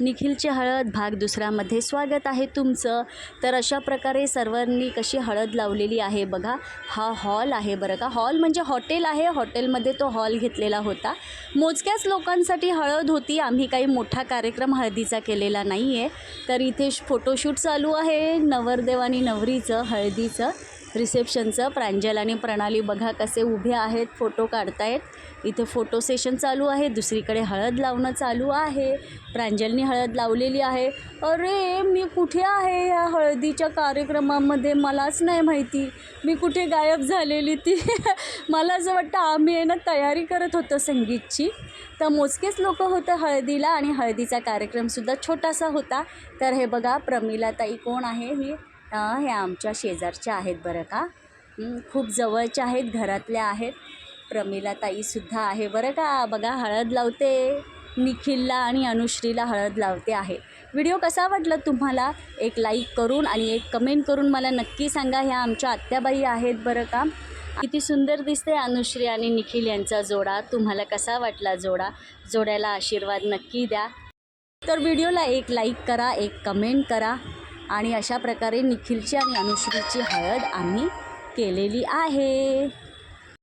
निखिलची हळद भाग दुसऱ्यामध्ये स्वागत आहे तुमचं. तर अशा प्रकारे सर्वांनी कशी हळद लावलेली आहे बघा. हा हॉल आहे बरं का. हॉल म्हणजे हॉटेल आहे. हॉटेलमध्ये तो हॉल घेतलेला होता. मोजक्याच लोकांसाठी हळद होती. आम्ही काही मोठा कार्यक्रम हळदीचा केलेला नाही आहे तर इथे फोटोशूट चालू आहे. नवरदेव आणि नवरीचं हळदीचं. रिसेप्शनचं. प्रांजल आणि प्रणाली बघा कसे उभे आहेत फोटो काढतायत. इथे फोटो सेशन चालू आहे. दुसरीकडे हळद लावणं चालू आहे. प्रांजलनी हळद लावलेली आहे. अरे मी कुठे आहे या हळदीच्या कार्यक्रमामध्ये? मलाच नाही माहिती. मी कुठे गायब झालेली ती? मला असं वाटतं आम्ही आहे ना तयारी करत होतो संगीतची. तर मोजकेच लोक होतं हळदीला आणि हळदीचा कार्यक्रमसुद्धा छोटासा होता. तर हे बघा प्रमिला ताई कोण आहे? ही हे आमच्या शेजारच्या आहेत बरं का. खूप जवळच्या आहेत घरातल्या आहेत. प्रमिला ताईसुद्धा आहे. बरं का बघा हळद लावते. निखिलला आणि अनुश्रीला हळद लावते आहे. व्हिडिओ कसा वाटला तुम्हाला? एक लाईक करून आणि एक कमेंट करून मला नक्की सांगा. ह्या आमच्या आत्याबाई आहेत बरं का. किती सुंदर दिसते अनुश्री आणि निखिल यांचा जोडा. तुम्हाला कसा वाटला जोडा? जोड्याला आशीर्वाद नक्की द्या. तर व्हिडिओला एक लाईक करा एक कमेंट करा. आणि अशा प्रकारे निखिलची आणि अनुश्रीची हळद आम्ही केलेली आहे.